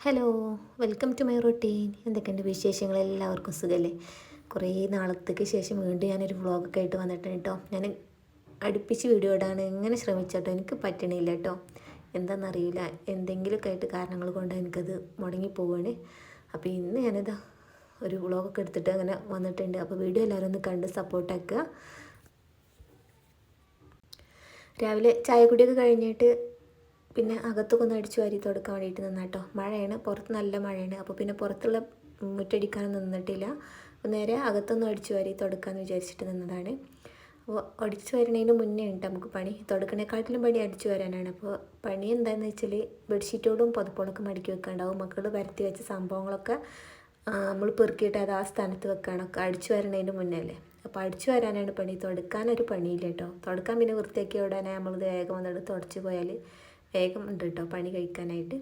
Hello welcome to my routine എന്തൊക്കെയുണ്ട് വിശേഷങ്ങൾ? എല്ലാവർക്കും സുഖമല്ലേ കുറേ നാളത്തേക്ക് ശേഷം വീണ്ടും ഞാനൊരു വ്ളോഗൊക്കെ ആയിട്ട് വന്നിട്ടുണ്ട് കേട്ടോ ഞാൻ അടുപ്പിച്ച് വീഡിയോ ഇടാൻ എങ്ങനെ ശ്രമിച്ചാട്ടോ എനിക്ക് പറ്റണില്ല കേട്ടോ എന്താണെന്നറിയില്ല എന്തെങ്കിലുമൊക്കെ ആയിട്ട് കാരണങ്ങൾ കൊണ്ട് എനിക്കത് മുടങ്ങി പോവുകയാണ് അപ്പോൾ ഇന്ന് ഞാനിതാ ഒരു വ്ളോഗൊക്കെ എടുത്തിട്ട് അങ്ങനെ വന്നിട്ടുണ്ട്. അപ്പോൾ വീഡിയോ എല്ലാവരും ഒന്ന് കണ്ട് സപ്പോർട്ടാക്കുക രാവിലെ ചായ കുടിയൊക്കെ കഴിഞ്ഞിട്ട് പിന്നെ അകത്തൊക്കെ അടിച്ചു വാരി തുടക്കാൻ വേണ്ടിയിട്ട് നിന്നാട്ടോ. മഴയാണ്. പുറത്ത് നല്ല മഴയാണ്. അപ്പോൾ പിന്നെ പുറത്തുള്ള മുറ്റടിക്കാനൊന്നും നിന്നിട്ടില്ല. അപ്പോൾ നേരെ അകത്തൊന്നും അടിച്ചു വാരി തുടക്കാമെന്ന് വിചാരിച്ചിട്ട് നിന്നതാണ്. അപ്പോൾ അടിച്ചു വരണതിന് മുന്നേ ഉണ്ട് നമുക്ക് പണി. തുടക്കണേക്കാട്ടിലും പണി അടിച്ചു വരാനാണ്. അപ്പോൾ പണി എന്താണെന്ന് വെച്ചാൽ ബെഡ്ഷീറ്റോടും പുതപ്പോളൊക്കെ മടക്കി വെക്കാണ്ടാവും. മക്കൾ വരുത്തി വെച്ച സംഭവങ്ങളൊക്കെ നമ്മൾ പെറുക്കിയിട്ട് അത് ആ സ്ഥാനത്ത് വെക്കാനൊക്കെ അടിച്ചു വരണതിന് മുന്നേ അല്ലേ അപ്പോൾ അടിച്ചു വരാനാണ് പണി. തുടക്കാനൊരു പണിയില്ല കേട്ടോ തുടക്കാൻ പിന്നെ വൃത്തിയാക്കി ഉടനെ നമ്മളത് വേഗം വന്നിട്ട് തുടച്ച് പോയാൽ വേഗം ഉണ്ട് കേട്ടോ പണി കഴിക്കാനായിട്ട്.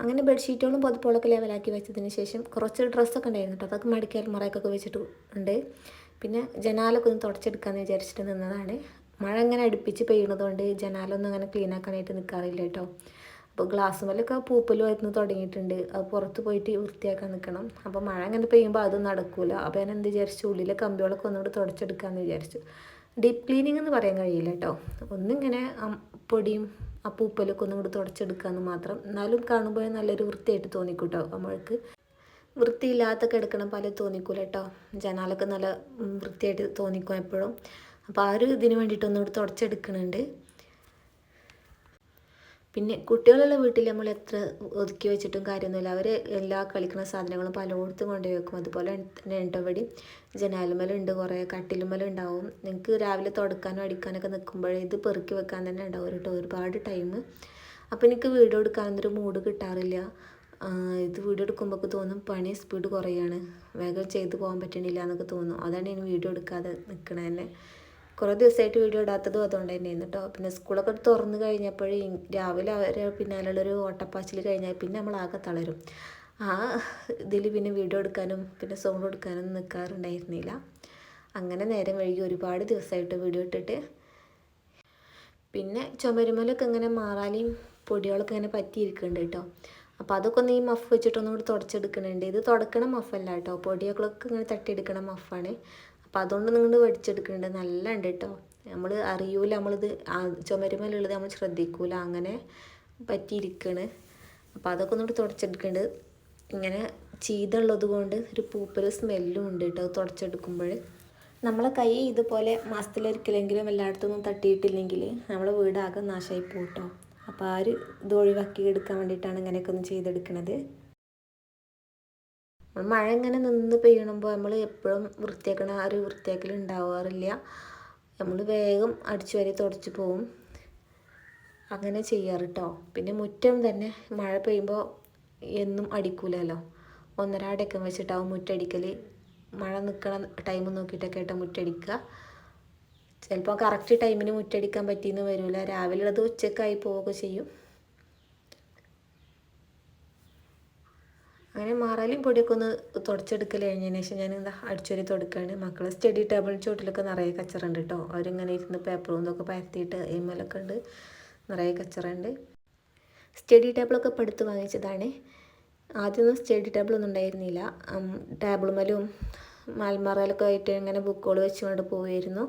അങ്ങനെ ബെഡ്ഷീറ്റുകളും പുതപ്പുകളൊക്കെ ലെവലാക്കി വെച്ചതിന് ശേഷം കുറച്ച് ഡ്രസ്സൊക്കെ ഉണ്ടായിരുന്നു കേട്ടോ. അതൊക്കെ മടക്കി അൽമറയൊക്കെ വെച്ചിട്ട് ഉണ്ട്. പിന്നെ ജനാലൊക്കെ ഒന്ന് തുടച്ചെടുക്കാമെന്ന് വിചാരിച്ചിട്ട് നിന്നതാണ്. മഴ ഇങ്ങനെ അടുപ്പിച്ച് പെയ്യണതുകൊണ്ട് ജനാലൊന്നും അങ്ങനെ ക്ലീൻ ആക്കാനായിട്ട് നിൽക്കാറില്ല കേട്ടോ. അപ്പോൾ ഗ്ലാസ് മേലൊക്കെ പൂപ്പൽ വരുന്ന തുടങ്ങിയിട്ടുണ്ട്. അത് പുറത്ത് പോയിട്ട് വൃത്തിയാക്കാൻ നിൽക്കണം അപ്പോൾ മഴ അങ്ങനെ പെയ്യുമ്പോൾ അതൊന്നും നടക്കില്ല അപ്പോൾ ഞാൻ എന്ത് വിചാരിച്ചു? ഉള്ളിലെ കമ്പികളൊക്കെ ഒന്നുകൂടി തുടച്ചെടുക്കാമെന്ന് വിചാരിച്ചു. ഡീപ്പ് ക്ലീനിങ് എന്ന് പറയാൻ കഴിയില്ല കേട്ടോ. ഒന്നിങ്ങനെ പൊടിയും ആ പൂപ്പലൊക്കെ ഒന്നും കൂടി തുടച്ചെടുക്കാമെന്ന് മാത്രം. എന്നാലും കാണുമ്പോൾ നല്ലൊരു വൃത്തിയായിട്ട് തോന്നിക്കൂട്ടോ നമ്മൾക്ക്. വൃത്തിയില്ലാത്ത കിടക്കണം പല തോന്നിക്കൂല കേട്ടോ ജനാലൊക്കെ നല്ല വൃത്തിയായിട്ട് തോന്നിക്കും എപ്പോഴും. അപ്പോൾ ആ ഒരു ഇതിന് വേണ്ടിയിട്ടൊന്നും ഒന്നുകൂടി തുടച്ചെടുക്കുന്നുണ്ട് പിന്നെ കുട്ടികളുള്ള വീട്ടിൽ നമ്മൾ എത്ര ഒതുക്കി വെച്ചിട്ടും കാര്യമൊന്നുമില്ല. അവർ എല്ലാ കളിക്കുന്ന സാധനങ്ങളും പലയിടത്തും കൊണ്ടുപോയി വെക്കും. അതുപോലെ തന്നെ എണ്ണവടി ജനാലുമലുണ്ട് കുറേ കട്ടിലുമലുണ്ടാവും നിങ്ങൾക്ക് രാവിലെ തുടക്കാനും അടിക്കാനൊക്കെ നിൽക്കുമ്പോഴേ ഇത് പെറുക്കി വെക്കാൻ തന്നെ ഉണ്ടാവും കേട്ടോ. ഒരുപാട് ടൈം അപ്പോൾ എനിക്ക് വീഡിയോ എടുക്കാനൊന്നൊരു മൂഡ് കിട്ടാറില്ല. ഇത് വീട് എടുക്കുമ്പോൾ തോന്നും പണി സ്പീഡ് കുറയാണ്. വേഗം ചെയ്ത് പോകാൻ പറ്റണില്ല എന്നൊക്കെ തോന്നും. അതാണ് ഞാൻ വീഡിയോ എടുക്കാതെ നിൽക്കണത് തന്നെ. കുറേ ദിവസമായിട്ട് വീഡിയോ ഇടാത്തതും അതുകൊണ്ട് തന്നെയായിരുന്നു കേട്ടോ പിന്നെ സ്കൂളൊക്കെ തുറന്നു കഴിഞ്ഞപ്പോൾ രാവിലെ അവരെ പിന്നാലുള്ളൊരു ഓട്ടപ്പാച്ചിൽ കഴിഞ്ഞാൽ പിന്നെ നമ്മൾ ആകെ തളരും. ആ ഇതിൽ പിന്നെ വീഡിയോ എടുക്കാനും പിന്നെ സൗണ്ട് എടുക്കാനും നിൽക്കാറുണ്ടായിരുന്നില്ല. അങ്ങനെ നേരം വൈകി ഒരുപാട് ദിവസമായിട്ട് വീഡിയോ ഇട്ടിട്ട്. പിന്നെ ചുമരുമലൊക്കെ ഇങ്ങനെ മാറാലിയും പൊടികളൊക്കെ ഇങ്ങനെ പറ്റിയിരിക്കുന്നുണ്ട് കേട്ടോ അപ്പോൾ അതൊക്കെ ഒന്ന് ഈ മഫ് വെച്ചിട്ടൊന്നും കൂടി തുടച്ചെടുക്കണുണ്ട് ഇത് തുടക്കണ മഫല്ല കേട്ടോ പൊടികളൊക്കെ ഇങ്ങനെ തട്ടിയെടുക്കണ മഫാണ്. അപ്പോൾ അതുകൊണ്ട് നിങ്ങൾ പഠിച്ചെടുക്കുന്നുണ്ട് നല്ല ഉണ്ട് കേട്ടോ നമ്മൾ അറിയൂല നമ്മളിത് ചുമരുമലുള്ളത് നമ്മൾ ശ്രദ്ധിക്കൂല. അങ്ങനെ പറ്റിയിരിക്കണ്. അപ്പോൾ അതൊക്കെ ഒന്നുകൂടി തുടച്ചെടുക്കുന്നുണ്ട് ഇങ്ങനെ ചീതുള്ളത് കൊണ്ട് ഒരു പൂപ്പൽ സ്മെല്ലും ഉണ്ട് കേട്ടോ തുടച്ചെടുക്കുമ്പോൾ നമ്മളെ കൈ ഇതുപോലെ മാസത്തിലൊരിക്കലെങ്കിലും എല്ലായിടത്തൊന്നും തട്ടിയിട്ടില്ലെങ്കിൽ നമ്മളെ വീടാകെ നാശമായി പോട്ടോ അപ്പോൾ ആ ഒരു ഇത് ഒഴിവാക്കി എടുക്കാൻ വേണ്ടിയിട്ടാണ് ഇങ്ങനെയൊക്കെ ഒന്ന് ചെയ്തെടുക്കണത്. മഴ ഇങ്ങനെ നിന്ന് പെയ്യണമ്പോൾ നമ്മൾ എപ്പോഴും വൃത്തിയാക്കണ ആ ഒരു വൃത്തിയാക്കൽ ഉണ്ടാവാറില്ല. നമ്മൾ വേഗം അടിച്ചു വരി തുടച്ച് പോവും. അങ്ങനെ ചെയ്യാറ് കേട്ടോ പിന്നെ മുറ്റം തന്നെ മഴ പെയ്യുമ്പോൾ എന്നും അടിക്കൂലല്ലോ. ഒന്നര അടക്കം വെച്ചിട്ടാവും മുറ്റടിക്കൽ മഴ നിൽക്കണ ടൈം നോക്കിയിട്ടൊക്കെ ആയിട്ട് മുറ്റടിക്കുക. ചിലപ്പോൾ കറക്റ്റ് ടൈമിന് മുറ്റടിക്കാൻ പറ്റിയെന്ന് വരില്ല രാവിലെ അത് ഉച്ചക്കായി പോവുകയൊക്കെ ചെയ്യും. അങ്ങനെ മാറാലും പൊടിയൊക്കെ ഒന്ന് തുടച്ചെടുക്കൽ കഴിഞ്ഞതിന് ശേഷം ഞാൻ എന്താ അടിച്ചൊരു തുടക്കുകയാണ് മക്കൾ സ്റ്റഡി ടേബിൾ ചോട്ടിലൊക്കെ നിറയെ കച്ചറുണ്ട് കേട്ടോ അവരിങ്ങനെ ഇരുന്ന് പേപ്പറും ഇതൊക്കെ പരത്തിയിട്ട് എമ്മലൊക്കെ ഉണ്ട്. നിറയെ കച്ചറുണ്ട്. സ്റ്റഡി ടേബിളൊക്കെ ഇപ്പോൾ എടുത്ത് വാങ്ങിച്ചതാണ്. ആദ്യമൊന്നും സ്റ്റഡി ടേബിളൊന്നും ഉണ്ടായിരുന്നില്ല. ടേബിളുമലും മലമറയിലൊക്കെ ആയിട്ട് ഇങ്ങനെ ബുക്കുകൾ വെച്ചുകൊണ്ട് പോവുമായിരുന്നു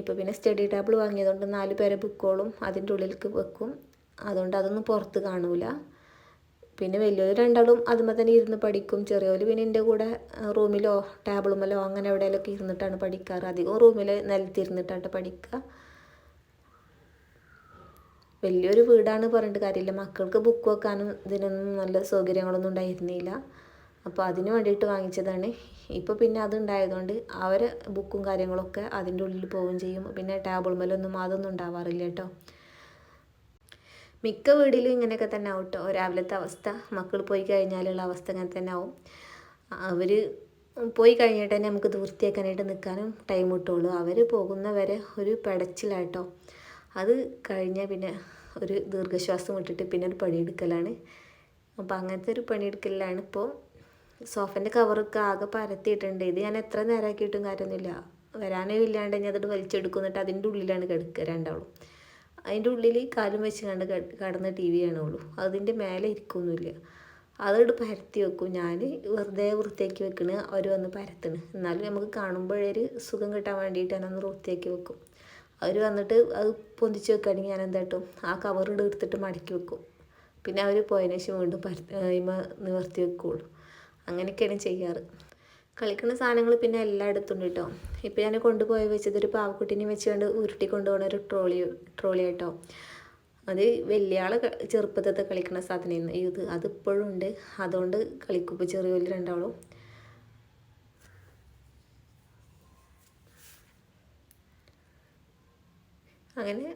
ഇപ്പോൾ പിന്നെ സ്റ്റഡി ടേബിൾ വാങ്ങിയതുകൊണ്ട് നാല് പേരെ ബുക്കുകളും അതിന്റെ ഉള്ളിലേക്ക് വെക്കും. അതുകൊണ്ട് അതൊന്നും പുറത്ത് കാണൂല. പിന്നെ വലിയൊരു രണ്ടാളും അതുമ്പോൾ തന്നെ ഇരുന്ന് പഠിക്കും. ചെറിയവർ പിന്നെ എന്റെ കൂടെ റൂമിലോ ടേബിളുമല്ലോ അങ്ങനെ എവിടെയെങ്കിലൊക്കെ ഇരുന്നിട്ടാണ് പഠിക്കാറ്. അധികം റൂമിൽ നിലത്തിരുന്നിട്ടാണ് പഠിക്കുക വലിയൊരു വീടാണ് പറഞ്ഞിട്ട് കാര്യമില്ല. മക്കൾക്ക് ബുക്ക് വെക്കാനും ഇതിനൊന്നും നല്ല സൗകര്യങ്ങളൊന്നും ഉണ്ടായിരുന്നില്ല. അപ്പോൾ അതിന് വേണ്ടിയിട്ട് വാങ്ങിച്ചതാണ്. ഇപ്പോൾ പിന്നെ അതുണ്ടായതുകൊണ്ട് അവരെ ബുക്കും കാര്യങ്ങളൊക്കെ അതിന്റെ ഉള്ളിൽ പോവുകയും ചെയ്യും. പിന്നെ ടേബിൾ മേലൊന്നും അതൊന്നും ഉണ്ടാവാറില്ല കേട്ടോ. മിക്ക വീടിലും ഇങ്ങനെയൊക്കെ തന്നെ ആവും കേട്ടോ രാവിലത്തെ അവസ്ഥ മക്കൾ പോയി കഴിഞ്ഞാലുള്ള അവസ്ഥ ഇങ്ങനെ തന്നെ ആവും. അവർ പോയി കഴിഞ്ഞിട്ട് തന്നെ നമുക്ക് വൃത്തിയാക്കാനായിട്ട് നിൽക്കാനും ടൈം കിട്ടുള്ളൂ. അവർ പോകുന്നവരെ ഒരു പെടച്ചിലാട്ടോ. അത് കഴിഞ്ഞാൽ പിന്നെ ഒരു ദീർഘശ്വാസം വിട്ടിട്ട് പിന്നെ ഒരു പണിയെടുക്കലാണ്. അപ്പോൾ അങ്ങനത്തെ ഒരു പണിയെടുക്കലാണ് ഇപ്പോൾ സോഫന്റെ കവറൊക്കെ ആകെ പരത്തിയിട്ടുണ്ട്. ഇത് ഞാൻ എത്ര നേരമാക്കിയിട്ടും കാര്യമൊന്നുമില്ല. വരാനേ ഇല്ലാണ്ട് ഞാൻ അതിട്ട് വലിച്ചെടുക്കും എന്നിട്ട് അതിന്റെ ഉള്ളിലാണ് കിടക്കുക രണ്ടാളും. അതിന്റെ ഉള്ളിൽ കാലും വെച്ച് കണ്ട് കടന്ന ടി വി കാണുള്ളൂ അതിന്റെ മേലെ ഇരിക്കൊന്നുമില്ല. അതോട് പരത്തി വെക്കും. ഞാൻ വെറുതെ വൃത്തിയാക്കി വെക്കണ്. അവർ വന്ന് പരത്തണ്. എന്നാലും നമുക്ക് കാണുമ്പോഴൊരു സുഖം കിട്ടാൻ വേണ്ടിയിട്ട് ഒന്ന് വൃത്തിയാക്കി വെക്കും. അവർ വന്നിട്ട് അത് പൊന്തിച്ച് വെക്കുകയാണെങ്കിൽ ഞാൻ എന്തായിട്ടും ആ കവർ എടുത്തിട്ട് മടക്കി വെക്കും. പിന്നെ അവർ പോയതിനു ശേഷം വീണ്ടും പരത്തി നിവർത്തി വെക്കുള്ളൂ. അങ്ങനെയൊക്കെയാണ് ചെയ്യാറ്. കളിക്കുന്ന സാധനങ്ങൾ പിന്നെ എല്ലായിടത്തും ഉണ്ട് കേട്ടോ ഇപ്പം ഞാൻ കൊണ്ടുപോയി വെച്ചത് ഒരു പാവക്കുട്ടീനെ വെച്ചുകൊണ്ട് ഉരുട്ടി കൊണ്ടുപോകുന്ന ഒരു ട്രോളി ട്രോളി കേട്ടോ അത് വലിയ ആൾ ചെറുപ്പത്തത്തെ കളിക്കുന്ന സാധനമായിരുന്നു ഇത് അതിപ്പോഴും ഉണ്ട്. അതുകൊണ്ട് കളിക്കുമ്പോൾ ചെറിയ വലിയ രണ്ടാളും. അങ്ങനെ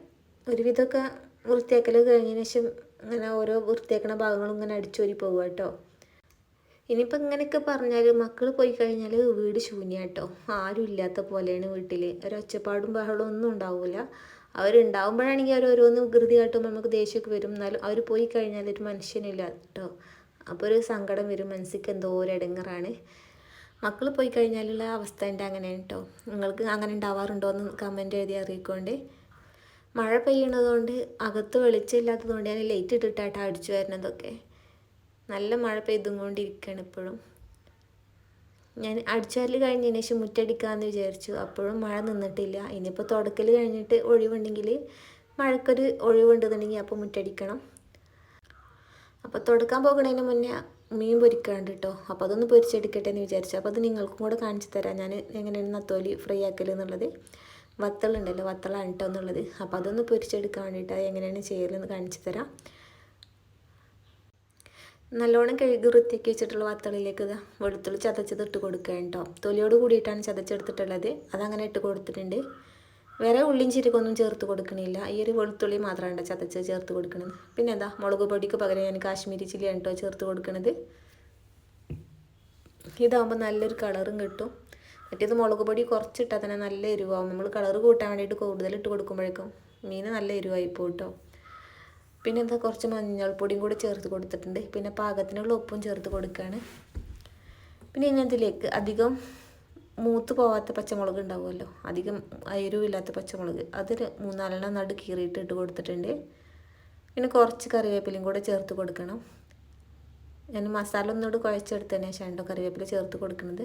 ഒരുവിധമൊക്കെ വൃത്തിയാക്കൽ കഴിഞ്ഞതിന് ശേഷം അങ്ങനെ ഓരോ വൃത്തിയാക്കണ ഭാഗങ്ങളും ഇങ്ങനെ അടിച്ചോരി പോകുക കേട്ടോ ഇനിയിപ്പോൾ ഇങ്ങനെയൊക്കെ പറഞ്ഞാൽ മക്കൾ പോയി കഴിഞ്ഞാൽ വീട് ശൂന്യാട്ടോ ആരും ഇല്ലാത്ത പോലെയാണ് വീട്ടിൽ ഒരു ഒച്ചപ്പാടും ബഹളവും ഒന്നും ഉണ്ടാവില്ല അവരുണ്ടാവുമ്പോഴാണെങ്കിൽ അവർ ഓരോന്ന് വികൃതി കാട്ടുമ്പോൾ നമുക്ക് ദേഷ്യമൊക്കെ വരും. എന്നാലും അവർ പോയി കഴിഞ്ഞാൽ ഒരു മനുഷ്യനില്ല കേട്ടോ അപ്പോൾ ഒരു സങ്കടം വരും. മനസ്സിക്ക് എന്തോ ഒരു ഇടങ്ങറാണ് മക്കൾ പോയി കഴിഞ്ഞാലുള്ള അവസ്ഥ എന്റെ അങ്ങനെയാണ് കേട്ടോ നിങ്ങൾക്ക് അങ്ങനെ ഉണ്ടാവാറുണ്ടോ എന്ന് കമന്റ് എഴുതി അറിയിക്കൊണ്ട്. മഴ പെയ്യണതുകൊണ്ട് അകത്ത് വെളിച്ചമില്ലാത്തതുകൊണ്ട് ഞാൻ ലൈറ്റ് ഇട്ടിട്ടായിട്ടാണ് അടിച്ചു വരുന്നതൊക്കെ നല്ല മഴ പെയ്തും കൊണ്ടിരിക്കുകയാണ് ഇപ്പോഴും. ഞാൻ അടിച്ചാൽ കഴിഞ്ഞതിന് ശേഷം മുറ്റടിക്കാമെന്ന് വിചാരിച്ചു. അപ്പോഴും മഴ നിന്നിട്ടില്ല. ഇനിയിപ്പോൾ തുടക്കൽ കഴിഞ്ഞിട്ട് ഒഴിവുണ്ടെങ്കിൽ മഴക്കൊരു ഒഴിവുണ്ടെന്നുണ്ടെങ്കിൽ അപ്പോൾ മുറ്റടിക്കണം. അപ്പോൾ തുടക്കാൻ പോകുന്നതിന് മുന്നേ മീൻ പൊരിക്കാണ്ട് കേട്ടോ അപ്പോൾ അതൊന്ന് പൊരിച്ചെടുക്കട്ടെ എന്ന് വിചാരിച്ചു. അപ്പോൾ അത് നിങ്ങൾക്കും കൂടെ കാണിച്ചു തരാം. ഞാൻ എങ്ങനെയാണ് നത്തോലി ഫ്രൈ ആക്കൽ എന്നുള്ളത്. വത്തളുണ്ടല്ലോ വത്തളാണ് കേട്ടോ എന്നുള്ളത്. അപ്പോൾ അതൊന്ന് പൊരിച്ചെടുക്കാൻ വേണ്ടിയിട്ട് എങ്ങനെയാണ് ചെയ്യലെന്ന് കാണിച്ചു തരാം. നല്ലോണം കഴുകി വൃത്തിയാക്കി വെച്ചിട്ടുള്ള വത്തളിലേക്ക് വെളുത്തുള്ളി ചതച്ചത് ഇട്ട് കൊടുക്കുക കേട്ടോ. തൊലിയോട് കൂടിയിട്ടാണ് ചതച്ചെടുത്തിട്ടുള്ളത്. അതങ്ങനെ ഇട്ട് കൊടുത്തിട്ടുണ്ട്. വേറെ ഉള്ളിയും ചിരിക്കൊന്നും ചേർത്ത് കൊടുക്കണില്ല. ഈ ഒരു വെളുത്തുള്ളി മാത്രമാണ് ചതച്ച് ചേർത്ത് കൊടുക്കുന്നത് പിന്നെ എന്താ മുളക് പൊടിക്ക് പകരം ഞാൻ കാശ്മീരി ചില്ലിയാണ് കേട്ടോ ചേർത്ത് കൊടുക്കുന്നത് ഇതാകുമ്പോൾ നല്ലൊരു കളറും കിട്ടും. മറ്റേത് മുളക് പൊടി കുറച്ചിട്ടാൽ തന്നെ നല്ല എരിവാകും നമ്മൾ കളറ് കൂട്ടാൻ വേണ്ടിയിട്ട് കൂടുതൽ ഇട്ട് കൊടുക്കുമ്പോഴേക്കും മീൻ നല്ല എരിവായി പോകും കേട്ടോ. പിന്നെ എന്താ കുറച്ച് മഞ്ഞൾപ്പൊടിയും കൂടി ചേർത്ത് കൊടുത്തിട്ടുണ്ട്. പിന്നെ പാകത്തിനുള്ള ഉപ്പും ചേർത്ത് കൊടുക്കുകയാണ് പിന്നെ ഇനി അതിലേക്ക് അധികം മൂത്ത് പോവാത്ത പച്ചമുളക് ഉണ്ടാവുമല്ലോ. അധികം അയരുമില്ലാത്ത പച്ചമുളക്. അതൊരു മൂന്നാലെണ്ണം നടു കീറിയിട്ട് ഇട്ട് കൊടുത്തിട്ടുണ്ട്. പിന്നെ കുറച്ച് കറിവേപ്പിലയും കൂടെ ചേർത്ത് കൊടുക്കണം. ഞാൻ മസാല ഒന്നുകൂടി കുഴച്ചെടുത്തതിന് ശേഷം കേട്ടോ കറിവേപ്പില ചേർത്ത് കൊടുക്കുന്നത്.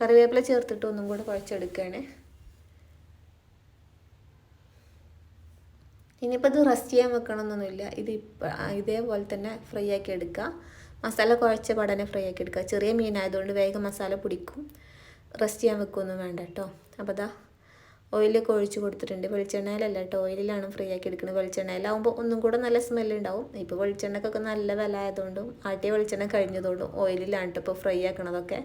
കറിവേപ്പില ചേർത്തിട്ട് ഒന്നും കൂടെ കുഴച്ചെടുക്കുകയാണ്. ഇനിയിപ്പോൾ ഇത് റെസ്റ്റ് ചെയ്യാൻ വെക്കണമെന്നൊന്നുമില്ല ഇത് ഇതേപോലെ തന്നെ ഫ്രൈ ആക്കി എടുക്കുക മസാല കുഴച്ച പടനെ ഫ്രൈ ആക്കി എടുക്കുക ചെറിയ മീനായതുകൊണ്ട് വേഗം മസാല പിടിക്കും. റെസ്റ്റ് ചെയ്യാൻ വെക്കുകയൊന്നും വേണ്ട കേട്ടോ അപ്പോൾ അതാ ഓയിലൊക്കെ ഒഴിച്ച് കൊടുത്തിട്ടുണ്ട്. വെളിച്ചെണ്ണയിലല്ല കേട്ടോ ഓയിലിലാണ് ഫ്രൈ ആക്കി എടുക്കുന്നത് വെളിച്ചെണ്ണയിലാവുമ്പോൾ ഒന്നും കൂടെ നല്ല സ്മെല്ലുണ്ടാവും ഇപ്പോൾ വെളിച്ചെണ്ണക്കൊക്കെ നല്ല വില ആയതുകൊണ്ടും ആട്ടിയ വെളിച്ചെണ്ണ കഴിഞ്ഞതുകൊണ്ടും ഓയിലിലാണ് ഇപ്പോൾ ഫ്രൈ ആക്കണതൊക്കെ.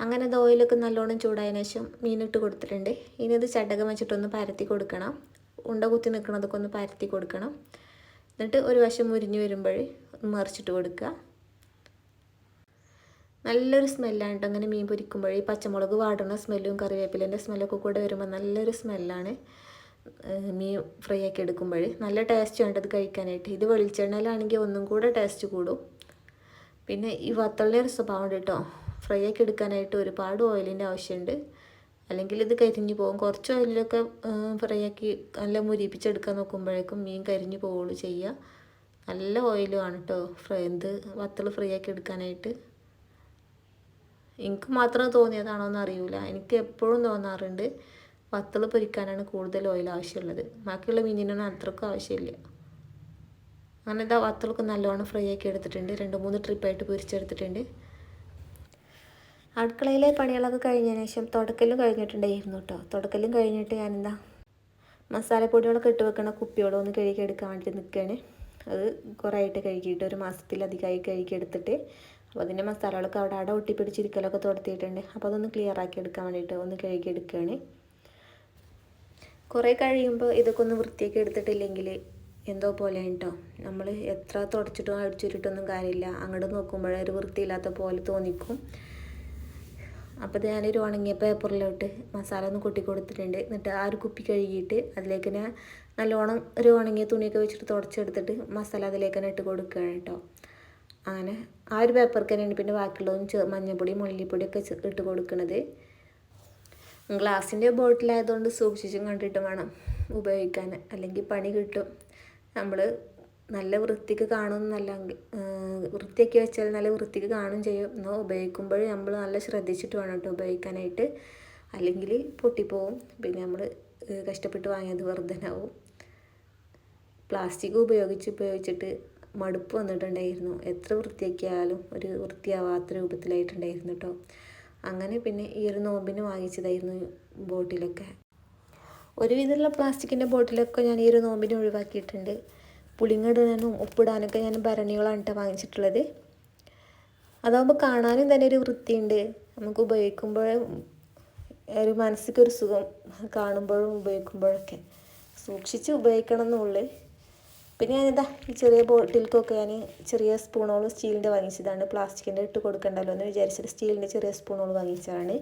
അങ്ങനെ അത് ഓയിലൊക്കെ നല്ലോണം ചൂടായതിനു ശേഷം മീനിട്ട് കൊടുത്തിട്ടുണ്ട്. ഇനി ഇത് ചട്ടകം വെച്ചിട്ടൊന്ന് പരത്തി കൊടുക്കണം. ഉണ്ട കുത്തി നിൽക്കണതൊക്കെ ഒന്ന് പരത്തി കൊടുക്കണം. എന്നിട്ട് ഒരു വശം മുരിഞ്ഞ് വരുമ്പോൾ മറിച്ചിട്ട് കൊടുക്കുക. നല്ലൊരു സ്മെല്ലാണ് കേട്ടോ അങ്ങനെ മീൻ പൊരിക്കുമ്പോൾ ഈ പച്ചമുളക് വാടുന്ന സ്മെല്ലും കറിവേപ്പിലേന്റെ സ്മെല്ലൊക്കെ കൂടെ വരുമ്പോൾ നല്ലൊരു സ്മെല്ലാണ്. മീൻ ഫ്രൈ ആക്കി എടുക്കുമ്പോൾ. നല്ല ടേസ്റ്റ് വേണ്ടത് കഴിക്കാനായിട്ട്. ഇത് വെളിച്ചെണ്ണയിലാണെങ്കിൽ ഒന്നും കൂടെ ടേസ്റ്റ് കൂടും. പിന്നെ ഈ വത്തളിന്റെ ഒരു സ്വഭാവം കേട്ടോ ഫ്രൈ ആക്കി എടുക്കാനായിട്ട് ഒരുപാട് ഓയിലിന്റെ ആവശ്യമുണ്ട്. അല്ലെങ്കിൽ ഇത് കരിഞ്ഞു പോകും. കുറച്ച് ഓയിലൊക്കെ ഫ്രൈ ആക്കി നല്ല മുരിപ്പിച്ചെടുക്കാൻ നോക്കുമ്പോഴേക്കും മീൻ കരിഞ്ഞു പോവുള്ളൂ ചെയ്യുക. നല്ല ഓയിലുമാണ് കേട്ടോ ഫ്രൈ എന്ത് വത്തൾ ഫ്രൈ ആക്കി എടുക്കാനായിട്ട്. എനിക്ക് മാത്രം തോന്നിയതാണോ എന്ന് അറിയില്ല എനിക്ക് എപ്പോഴും തോന്നാറുണ്ട് വത്തൾ പൊരിക്കാനാണ് കൂടുതൽ ഓയിൽ ആവശ്യമുള്ളത്. ബാക്കിയുള്ള മീനിനൊന്നും അത്രക്കും ആവശ്യമില്ല. അങ്ങനെ ഇതാ വത്തളൊക്കെ നല്ലോണം ഫ്രൈ ആക്കി എടുത്തിട്ടുണ്ട്. രണ്ട് മൂന്ന് ട്രിപ്പായിട്ട് പൊരിച്ചെടുത്തിട്ടുണ്ട്. അടുക്കളയിലെ പണികളൊക്കെ കഴിഞ്ഞതിന് ശേഷം തുടക്കലും കഴിഞ്ഞിട്ടുണ്ടായിരുന്നു കേട്ടോ. തുടക്കലും കഴിഞ്ഞിട്ട് ഞാനെന്താ മസാലപ്പൊടികളൊക്കെ ഇട്ട് വെക്കണ കുപ്പിയോളം ഒന്ന് കഴുകിയെടുക്കാൻ വേണ്ടി നിൽക്കുകയാണ് അത് കുറേ ആയിട്ട് കഴുകിയിട്ട് ഒരു മാസത്തിലധികമായി കഴുകിയെടുത്തിട്ട് അപ്പോൾ അതിന്റെ മസാലകളൊക്കെ അവിടെ അവിടെ ഒട്ടിപ്പിടിച്ചിരിക്കലൊക്കെ തുടത്തിയിട്ടുണ്ട്. അപ്പോൾ അതൊന്ന് ക്ലിയർ ആക്കി എടുക്കാൻ വേണ്ടിയിട്ട് ഒന്ന് കഴുകിയെടുക്കുകയാണ് കുറേ കഴിയുമ്പോൾ ഇതൊക്കെ ഒന്ന് വൃത്തിയാക്കി എടുത്തിട്ടില്ലെങ്കിൽ എന്തോ പോലെയാണ് കേട്ടോ. നമ്മൾ എത്ര തുടച്ചിട്ടും അടിച്ചിട്ടിട്ടൊന്നും കാര്യമില്ല. അങ്ങോട്ട് നോക്കുമ്പോഴേ ഒരു വൃത്തിയില്ലാത്ത പോലെ തോന്നിക്കും. അപ്പോൾ ഞാനൊരു ഉണങ്ങിയ പേപ്പറിലോട്ട് മസാല ഒന്ന് കൊട്ടി കൊടുത്തിട്ടുണ്ട്. എന്നിട്ട് ആ ഒരു കുപ്പി കഴുകിയിട്ട് അതിലേക്ക് ഞാൻ നല്ലോണം ഒരു ഉണങ്ങിയ തുണിയൊക്കെ വെച്ചിട്ട് തുടച്ചെടുത്തിട്ട് മസാല അതിലേക്ക് തന്നെ ഇട്ട് കൊടുക്കുകയാണ് കേട്ടോ. അങ്ങനെ ആ ഒരു പേപ്പർക്ക് തന്നെയാണ് പിന്നെ ബാക്കിയുള്ളതും ചെ മഞ്ഞൾപ്പൊടി മുള്ളിപ്പൊടിയൊക്കെ ഇട്ട് കൊടുക്കുന്നത് ഗ്ലാസിന്റെ ബോട്ടിലായതുകൊണ്ട് സൂക്ഷിച്ചും കണ്ടിട്ട് വേണം ഉപയോഗിക്കാൻ. അല്ലെങ്കിൽ പണി കിട്ടും. നമ്മൾ നല്ല വൃത്തിക്ക് കാണുമെന്നല്ല വൃത്തിയാക്കി വെച്ചാൽ നല്ല വൃത്തിക്ക് കാണും ചെയ്യും. എന്നാൽ ഉപയോഗിക്കുമ്പോൾ നമ്മൾ നല്ല ശ്രദ്ധിച്ചിട്ട് വേണം കേട്ടോ ഉപയോഗിക്കാനായിട്ട്. അല്ലെങ്കിൽ പൊട്ടിപ്പോവും. പിന്നെ നമ്മൾ കഷ്ടപ്പെട്ട് വാങ്ങിയത് ആവും പ്ലാസ്റ്റിക് ഉപയോഗിച്ച് ഉപയോഗിച്ചിട്ട് മടുപ്പ് വന്നിട്ടുണ്ടായിരുന്നു. എത്ര വൃത്തിയാക്കിയാലും ഒരു വൃത്തിയാവാത്ത രൂപത്തിലായിട്ടുണ്ടായിരുന്നു കേട്ടോ. അങ്ങനെ പിന്നെ ഈ ഒരു നോമ്പിന് വാങ്ങിച്ചതായിരുന്നു ബോട്ടിലൊക്കെ. ഒരുവിധമുള്ള പ്ലാസ്റ്റിക്കിന്റെ ബോട്ടിലൊക്കെ ഞാൻ ഈ ഒരു നോമ്പിന് ഒഴിവാക്കിയിട്ടുണ്ട്. പുളിങ്ങിടാനും ഉപ്പിടാനൊക്കെ ഞാൻ ഭരണികളാണ് വാങ്ങിച്ചിട്ടുള്ളത്. അതാകുമ്പോൾ കാണാനും തന്നെ ഒരു വൃത്തിയുണ്ട്. നമുക്ക് ഉപയോഗിക്കുമ്പോഴും ഒരു മനസ്സിക്കൊരു സുഖം കാണുമ്പോഴും ഉപയോഗിക്കുമ്പോഴൊക്കെ. സൂക്ഷിച്ച് ഉപയോഗിക്കണം എന്നുള്ളു പിന്നെ ഞാനിതാ ഈ ചെറിയ ബോട്ടിൽക്കൊക്കെ ഞാൻ ചെറിയ സ്പൂണുകൾ സ്റ്റീലിന്റെ വാങ്ങിച്ചതാണ്. പ്ലാസ്റ്റിക്കിന്റെ ഇട്ട് കൊടുക്കണ്ടല്ലോ എന്ന് വിചാരിച്ചിട്ട് സ്റ്റീലിന്റെ ചെറിയ സ്പൂണുകൾ വാങ്ങിച്ചതാണ്.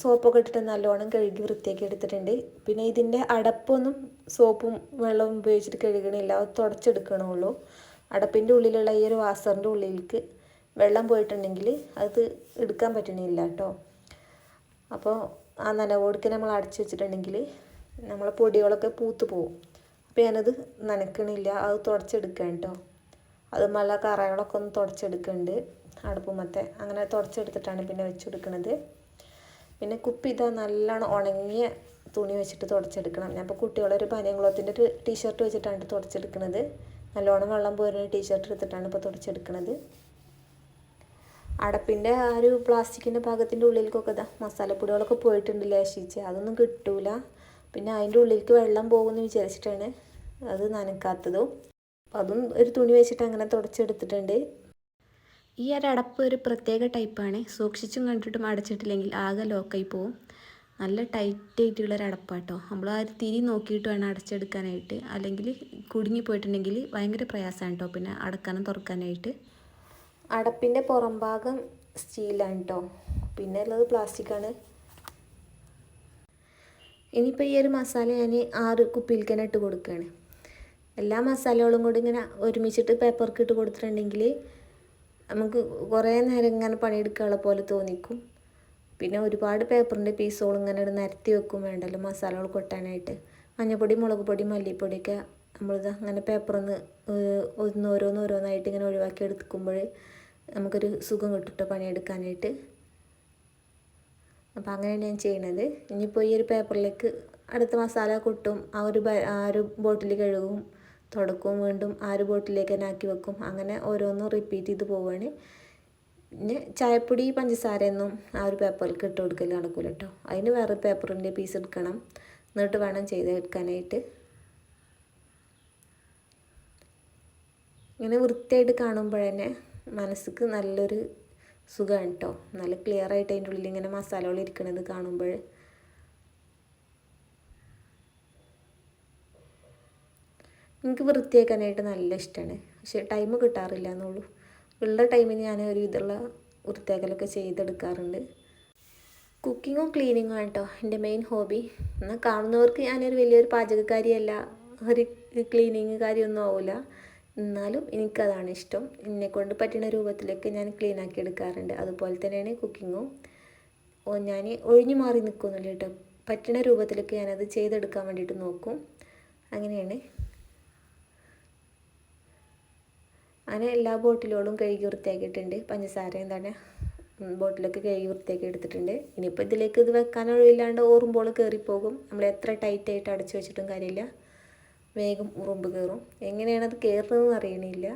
സോപ്പൊക്കെ ഇട്ടിട്ട് നല്ലോണം കഴുകി വൃത്തിയാക്കി എടുത്തിട്ടുണ്ട്. പിന്നെ ഇതിന്റെ അടപ്പൊന്നും സോപ്പും വെള്ളവും ഉപയോഗിച്ചിട്ട് കഴുകണില്ല. അത് തുടച്ചെടുക്കണുള്ളൂ. അടപ്പിന്റെ ഉള്ളിലുള്ള ഈ ഒരു വാസറിന്റെ ഉള്ളിലേക്ക് വെള്ളം പോയിട്ടുണ്ടെങ്കിൽ അത് എടുക്കാൻ പറ്റണില്ല കേട്ടോ. അപ്പോൾ ആ നനവോടുക്ക് നമ്മൾ അടച്ചു വെച്ചിട്ടുണ്ടെങ്കിൽ നമ്മളെ പൊടികളൊക്കെ പൂത്ത് പോകും അപ്പോൾ ഞാനത് നനക്കണില്ല. അത് തുടച്ചെടുക്കാൻ കേട്ടോ. അത് നല്ല കറകളൊക്കെ ഒന്ന് തുടച്ചെടുക്കുന്നുണ്ട് അടുപ്പുമത്തെ. അങ്ങനെ തുടച്ചെടുത്തിട്ടാണ് പിന്നെ വെച്ചെടുക്കുന്നത് പിന്നെ കുപ്പി ഇതാ നല്ലോണം ഉണങ്ങിയ തുണി വെച്ചിട്ട് തുടച്ചെടുക്കണം. ഞാൻ ഇപ്പോൾ കുട്ടികളൊരു പനിയൻ ക്ലോത്തിന്റെ ഒരു ടീഷർട്ട് വെച്ചിട്ടാണ് തുടച്ചെടുക്കുന്നത് നല്ലോണം വെള്ളം പോരുന്ന ടീഷർട്ട് എടുത്തിട്ടാണ് ഇപ്പോൾ തുടച്ചെടുക്കുന്നത് അടപ്പിന്റെ ആ ഒരു പ്ലാസ്റ്റിക്കിന്റെ ഭാഗത്തിന്റെ ഉള്ളിലേക്കൊക്കെ ഇതാ മസാലപ്പൊടികളൊക്കെ പോയിട്ടുണ്ട് ലേശിച്ച് അതൊന്നും കിട്ടൂല. പിന്നെ അതിന്റെ ഉള്ളിലേക്ക് വെള്ളം പോകുമെന്ന് വിചാരിച്ചിട്ടാണ് അത് നനക്കാത്തതും. അതും ഒരു തുണി വെച്ചിട്ട് അങ്ങനെ തുടച്ചെടുത്തിട്ടുണ്ട്. ഈ ഒരു അടപ്പ് ഒരു പ്രത്യേക ടൈപ്പാണ് സൂക്ഷിച്ചും കണ്ടിട്ടും അടച്ചിട്ടില്ലെങ്കിൽ ആകെ ലോക്കായി പോവും. നല്ല ടൈറ്റ് ആയിട്ടുള്ള ഒരു അടപ്പാട്ടോ. നമ്മൾ ആ ഒരു തിരി നോക്കിയിട്ട് വേണം അടച്ചെടുക്കാനായിട്ട്. അല്ലെങ്കിൽ കുടുങ്ങി പോയിട്ടുണ്ടെങ്കിൽ ഭയങ്കര പ്രയാസമാണ് കേട്ടോ പിന്നെ അടക്കാനും തുറക്കാനായിട്ട്. അടപ്പിന്റെ പുറം ഭാഗം സ്റ്റീലാണ് കേട്ടോ പിന്നെ ഉള്ളത് പ്ലാസ്റ്റിക്കാണ് ഇനിയിപ്പോൾ ഈ ഒരു മസാല ഞാൻ ആറ് കുപ്പിയിൽ തന്നെ ഇട്ട് കൊടുക്കുകയാണ് എല്ലാ മസാലകളും കൂടി ഇങ്ങനെ ഒരുമിച്ചിട്ട് പേപ്പർക്ക് ഇട്ട് കൊടുത്തിട്ടുണ്ടെങ്കിൽ നമുക്ക് കുറേ നേരം ഇങ്ങനെ പണിയെടുക്കാനുള്ള പോലെ തോന്നിക്കും. പിന്നെ ഒരുപാട് പേപ്പറിന്റെ പീസുകൾ ഇങ്ങനെ നിരത്തി വെക്കും വേണ്ടല്ലോ മസാലകൾ കൊട്ടാനായിട്ട്. മഞ്ഞൾപ്പൊടി മുളക് പൊടി മല്ലിപ്പൊടിയൊക്കെ നമ്മളിത് അങ്ങനെ പേപ്പറിൽ നിന്ന് ഒന്ന് ഓരോന്ന് ഓരോന്നായിട്ട് ഇങ്ങനെ ഒഴിവാക്കി എടുക്കുമ്പോൾ നമുക്കൊരു സുഖം കിട്ടും പണിയെടുക്കാനായിട്ട്. അപ്പോൾ അങ്ങനെയാണ് ഞാൻ ചെയ്യണത്. ഇനിയിപ്പോൾ ഈ ഒരു പേപ്പറിലേക്ക് അടുത്ത മസാല കൊട്ടും ആ ഒരു ആ ഒരു ബോട്ടിൽ കഴുകും. തുടക്കും വീണ്ടും ആ ഒരു ബോട്ടിലേക്ക് തന്നെ ആക്കി വെക്കും. അങ്ങനെ ഓരോന്നും റിപ്പീറ്റ് ചെയ്ത് പോവുകയാണ് പിന്നെ ചായപ്പൊടി പഞ്ചസാരയൊന്നും ആ ഒരു പേപ്പറിലേക്ക് ഇട്ട് കൊടുക്കൽ നടക്കില്ല കേട്ടോ അതിന് വേറെ പേപ്പറിന്റെ പീസ് എടുക്കണം. എന്നിട്ട് വേണം ചെയ്തെടുക്കാനായിട്ട് ഇങ്ങനെ വൃത്തിയായിട്ട് കാണുമ്പോഴന്നെ മനസ്സിക്ക് നല്ലൊരു സുഖമാണ് കേട്ടോ നല്ല ക്ലിയർ ആയിട്ട് അതിന്റെ ഉള്ളിൽ ഇങ്ങനെ മസാലകൾ ഇരിക്കണത് കാണുമ്പോൾ എനിക്ക് വൃത്തിയാക്കാനായിട്ട് നല്ല ഇഷ്ടമാണ് പക്ഷെ ടൈം കിട്ടാറില്ല എന്നുള്ളൂ. ഉള്ള ടൈമിൽ ഞാൻ ഒരു ഇതുള്ള വൃത്തിയാക്കലൊക്കെ ചെയ്തെടുക്കാറുണ്ട്. കുക്കിങ്ങും ക്ലീനിങ്ങും കേട്ടോ എന്റെ മെയിൻ ഹോബി എന്നാൽ കാണുന്നവർക്ക് ഞാനൊരു വലിയൊരു പാചകക്കാരിയല്ല ഒരു ക്ലീനിങ് കാര്യമൊന്നും ആവില്ല എന്നാലും എനിക്കതാണ് ഇഷ്ടം. എന്നെ കൊണ്ട് പറ്റുന്ന രൂപത്തിലേക്ക് ഞാൻ ക്ലീൻ ആക്കി എടുക്കാറുണ്ട്. അതുപോലെ തന്നെയാണ് കുക്കിങ്ങും ഞാൻ ഒഴിഞ്ഞു മാറി നിൽക്കുന്നില്ല കേട്ടോ. പറ്റുന്ന രൂപത്തിലൊക്കെ ഞാനത് ചെയ്തെടുക്കാൻ വേണ്ടിയിട്ട് നോക്കും. അങ്ങനെയാണ്. അങ്ങനെ എല്ലാ ബോട്ടിലുകളും കഴുകി വൃത്തിയാക്കിയിട്ടുണ്ട്. പഞ്ചസാരയും തന്നെ ബോട്ടിലൊക്കെ കഴുകി വൃത്തിയാക്കി എടുത്തിട്ടുണ്ട്. ഇനിയിപ്പോൾ ഇതിലേക്ക് ഇത് വെക്കാനൊഴിവില്ലാണ്ട് ഓറുമ്പോൾ കയറിപ്പോകും. നമ്മൾ എത്ര ടൈറ്റായിട്ട് അടച്ചു വെച്ചിട്ടും കാര്യമില്ല. വേഗം ഉറുമ്പ് കയറും. എങ്ങനെയാണ് അത് കയറുന്നതെന്ന് അറിയണില്ല.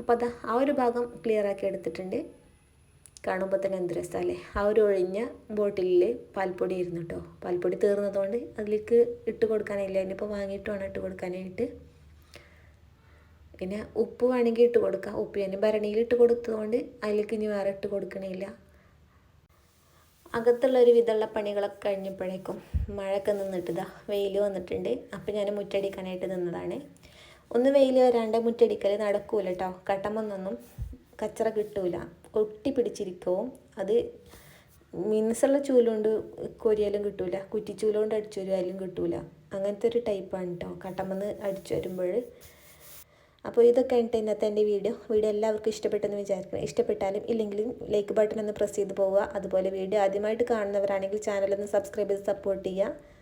അപ്പോൾ അതാ ആ ഒരു ഭാഗം ക്ലിയർ ആക്കി എടുത്തിട്ടുണ്ട്. കാണുമ്പോൾ തന്നെ എന്ത് രസമല്ലേ ആ ഒരു ഒഴിഞ്ഞ ബോട്ടിലിൽ പാൽപ്പൊടി ഇരുന്നു കേട്ടോ പാൽപ്പൊടി തീർന്നതുകൊണ്ട് അതിലേക്ക് ഇട്ട് കൊടുക്കാനില്ല ഇനിയിപ്പോൾ വാങ്ങിയിട്ട് വേണം ഇട്ട് കൊടുക്കാനായിട്ട്. പിന്നെ ഉപ്പ് വേണമെങ്കിൽ ഇട്ട് കൊടുക്കാം. ഉപ്പ് ഞാൻ ഭരണിയിൽ ഇട്ട് കൊടുത്തതുകൊണ്ട് അതിലേക്ക് ഇനി വേറെ ഇട്ട് കൊടുക്കണില്ല. അകത്തുള്ള ഒരു വിധമുള്ള പണികളൊക്കെ കഴിഞ്ഞപ്പോഴേക്കും മഴയൊക്കെ നിന്നിട്ടതാ വെയിൽ വന്നിട്ടുണ്ട്. അപ്പം ഞാൻ മുറ്റടിക്കാനായിട്ട് നിന്നതാണ്. ഒന്ന് വെയിൽ വരാണ്ട് മുറ്റടിക്കൽ നടക്കൂല കേട്ടോ കട്ടമൊന്നൊന്നും കച്ചറ കിട്ടൂല. ഒട്ടി പിടിച്ചിരിക്കവും അത് മിനുസുള്ള ചൂലുകൊണ്ട് കൊരിയാലും കിട്ടൂല. കുറ്റിച്ചൂലുകൊണ്ട് അടിച്ചു വരുവായാലും കിട്ടൂല. അങ്ങനത്തെ ഒരു ടൈപ്പാണ് കേട്ടോ കട്ടമെന്ന് അടിച്ചു വരുമ്പോൾ അപ്പോൾ ഇതൊക്കെ ഉണ്ട് ഇന്നത്തെ എന്റെ വീഡിയോ. വീഡിയോ എല്ലാവർക്കും ഇഷ്ടപ്പെട്ടെന്ന് വിചാരിക്കുന്നു ഇഷ്ടപ്പെട്ടാലും ഇല്ലെങ്കിലും ലൈക്ക് ബട്ടൺ ഒന്ന് പ്രസ് ചെയ്ത് പോവുക. അതുപോലെ വീഡിയോ ആദ്യമായിട്ട് കാണുന്നവരാണെങ്കിൽ ചാനലൊന്ന് സബ്സ്ക്രൈബ് ചെയ്ത് സപ്പോർട്ട് ചെയ്യുക.